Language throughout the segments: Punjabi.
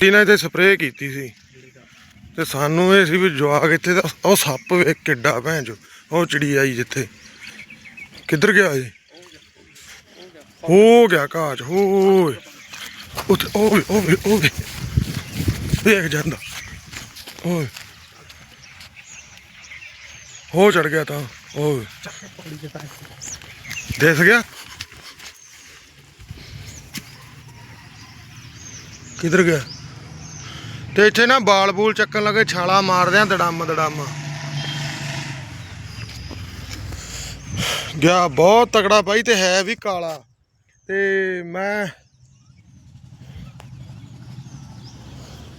ਟੀਨਾ ਇੱਥੇ ਸਪਰੇਅ ਕੀਤੀ ਸੀ। ਤੇ ਸਾਨੂੰ ਇਹ ਸੀ ਵੀ ਜਵਾਕ ਇੱਥੇ ਦਾ, ਉਹ ਸੱਪ ਵੇਖ ਕਿੱਡਾ ਭੈਣ ਚੋ, ਉਹ ਚਿੜੀ ਆਈ ਜਿੱਥੇ। ਕਿੱਧਰ ਗਿਆ ਜੀ ਹੋ ਗਿਆ ਕਾਚ ਹੋਏ। ਉੱਥੇ ਓਏ ਓਏ ਓਏ ਵੇਖ ਜਾਂਦਾ। ਓਏ ਹੋ ਚੜ ਗਿਆ ਤਾਂ ਓਏ ਦਿਸ ਗਿਆ? ਕਿੱਧਰ ਗਿਆ? ਤੇ ਇੱਥੇ ਨਾ ਬਾਲ ਬੂਲ ਚੱਕਣ ਲੱਗੇ, ਛਾਲਾ ਮਾਰਦੇ ਆ, ਦੜਮ ਦੜਮ। ਗਿਆ, ਬਹੁਤ ਤਕੜਾ ਬਾਈ, ਤੇ ਹੈ ਵੀ ਕਾਲਾ। ਤੇ ਮੈਂ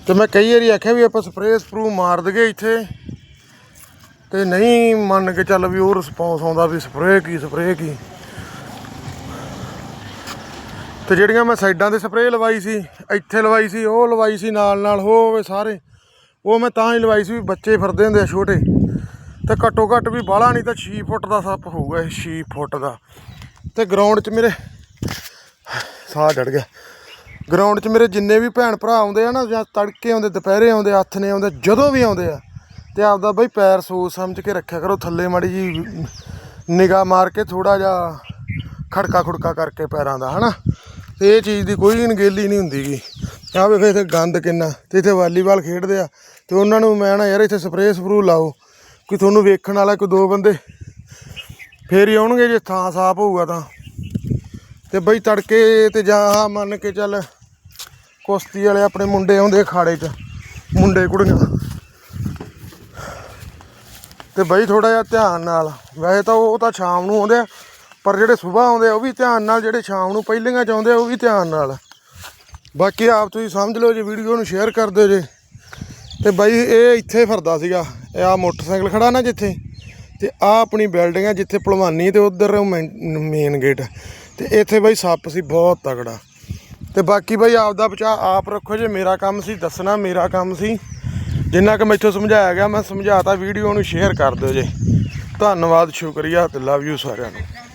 ਤੇ ਮੈਂ ਕਈ ਵਾਰੀ ਆਖਿਆ ਵੀ ਆਪਾਂ ਸਪਰੇਅ ਸਪਰੂ ਮਾਰ ਦਈਏ ਇੱਥੇ। ਤੇ ਨਹੀਂ ਮੰਨ ਕੇ ਚੱਲ ਵੀ ਉਹ ਰਿਸਪੌਂਸ ਆਉਂਦਾ ਵੀ ਸਪਰੇਅ ਕੀ ਸਪਰੇਅ ਕੀ। ਤੇ ਜਿਹੜੀਆਂ ਮੈਂ ਸਾਈਡਾਂ ਤੇ ਸਪਰੇਅ ਲਵਾਈ ਸੀ, ਇੱਥੇ ਲਵਾਈ ਸੀ, ਉਹ ਲਵਾਈ ਸੀ, ਨਾਲ ਨਾਲ ਹੋਵੇ ਸਾਰੇ। ਉਹ ਮੈਂ ਤਾਂ ਹੀ ਲਵਾਈ ਸੀ ਵੀ ਬੱਚੇ ਫਿਰਦੇ ਹੁੰਦੇ ਆ ਛੋਟੇ। ਤੇ ਘੱਟੋ ਘੱਟ ਵੀ ਬਾਹਲਾ ਨਹੀਂ ਤਾਂ 6 ਫੁੱਟ ਦਾ ਸੱਪ ਹੋਊਗਾ ਇਹ 6 ਫੁੱਟ ਦਾ। ਤੇ ਗਰਾਊਂਡ 'ਚ ਮੇਰੇ, ਸਾਹ ਚੜ ਗਿਆ। ਗਰਾਊਂਡ 'ਚ ਮੇਰੇ ਜਿੰਨੇ ਵੀ ਭੈਣ ਭਰਾ ਆਉਂਦੇ ਆ ਨਾ, ਜਾਂ ਤੜਕੇ ਆਉਂਦੇ, ਦੁਪਹਿਰੇ ਆਉਂਦੇ, ਹੱਥ ਨੇ ਆਉਂਦੇ, ਜਦੋਂ ਵੀ ਆਉਂਦੇ ਆ, ਤੇ ਆਪਦਾ ਬਈ ਪੈਰ ਸੋਚ ਸਮਝ ਕੇ ਰੱਖਿਆ ਕਰੋ, ਥੱਲੇ ਮਾੜੀ ਜੀ ਨਿਗਾਹ ਮਾਰ ਕੇ ਥੋੜਾ ਜਿਹਾ ਖੜਕਾ ਖੁੜਕਾ ਕਰਕੇ ਪੈਰਾਂ ਦਾ, ਹਨਾ? ਤੇ ਇਹ ਚੀਜ਼ ਦੀ ਕੋਈ ਅਣਗਹਿਲੀ ਨਹੀਂ ਹੁੰਦੀ ਹੁੰਦੀਗੀ ਆਹ ਵੇਖੋ ਇੱਥੇ ਗੰਦ ਕਿੰਨਾ, ਤੇ ਇੱਥੇ ਵਾਲੀਬਾਲ ਖੇਡਦੇ ਆ, ਤੇ ਉਹਨਾਂ ਨੂੰ ਮੈਂ ਨਾ ਯਾਰ ਇੱਥੇ ਸਪਰੇਅ ਸਪਰੂ ਲਾਓ, ਕੋਈ ਤੁਹਾਨੂੰ ਵੇਖਣ ਵਾਲਾ ਕੋਈ ਦੋ ਬੰਦੇ, ਫੇਰ ਹੀ ਆਉਣਗੇ ਜੇ ਥਾਂ ਸਾਫ਼ ਹੋਊਗਾ ਤਾਂ। ਤੇ ਬਈ ਤੜਕੇ ਤੇ ਜਾਂ ਮੰਨ ਕੇ ਚੱਲ, ਕੁਸ਼ਤੀ ਵਾਲੇ ਆਪਣੇ ਮੁੰਡੇ ਆਉਂਦੇ ਅਖਾੜੇ 'ਚ, ਮੁੰਡੇ ਕੁੜੀਆਂ। ਤੇ ਬਈ ਥੋੜਾ ਜਿਹਾ ਧਿਆਨ ਨਾਲ, ਵੈਸੇ ਤਾਂ ਉਹ ਤਾਂ ਸ਼ਾਮ ਨੂੰ ਆਉਂਦੇ ਆ ਪਰ ਜਿਹੜੇ ਸਵੇਰ ਆਉਂਦੇ ਆ, ਉਹ ਵੀ ਧਿਆਨ ਨਾਲ, ਜਿਹੜੇ ਸ਼ਾਮ ਨੂੰ ਪਹਿਲੀਆਂ ਚ ਆਉਂਦੇ ਆ, ਉਹ ਵੀ ਧਿਆਨ ਨਾਲ। ਬਾਕੀ ਆਪ ਤੁਸੀਂ ਸਮਝ ਲਓ, ਜੇ ਵੀਡੀਓ ਨੂੰ ਸ਼ੇਅਰ ਕਰ ਦਿਓ ਜੇ, ਤੇ ਬਾਈ ਇਹ ਇੱਥੇ ਫਿਰਦਾ ਸੀਗਾ। ਇਹ ਆ ਮੋਟਰਸਾਈਕਲ ਖੜਾ ਨਾ ਜਿੱਥੇ, ਤੇ ਆ ਆਪਣੀ ਬਿਲਡਿੰਗ ਆ ਜਿੱਥੇ ਭਲਵਾਨੀ ਤੇ ਉਧਰ ਮੇਨ ਗੇਟ ਤੇ ਇੱਥੇ ਬਾਈ ਸੱਪ ਸੀ, ਬਹੁਤ ਤਗੜਾ ਤੇ ਬਾਕੀ ਬਾਈ ਆਪ ਦਾ ਬਚਾ ਆਪ ਰੱਖੋ, ਜੇ ਮੇਰਾ ਕੰਮ ਸੀ, ਦੱਸਣਾ ਮੇਰਾ ਕੰਮ ਸੀ। ਜਿੰਨਾ ਕਿ ਮੈਥੋਂ ਸਮਝਾਇਆ ਗਿਆ, ਮੈਂ ਸਮਝਾਤਾ, ਵੀਡੀਓ ਨੂੰ ਸ਼ੇਅਰ ਕਰ ਦਿਓ ਜੇ। ਧੰਨਵਾਦ, ਸ਼ੁਕਰੀਆ ਤੇ ਲਵ ਯੂ ਸਾਰਿਆਂ ਨੂੰ।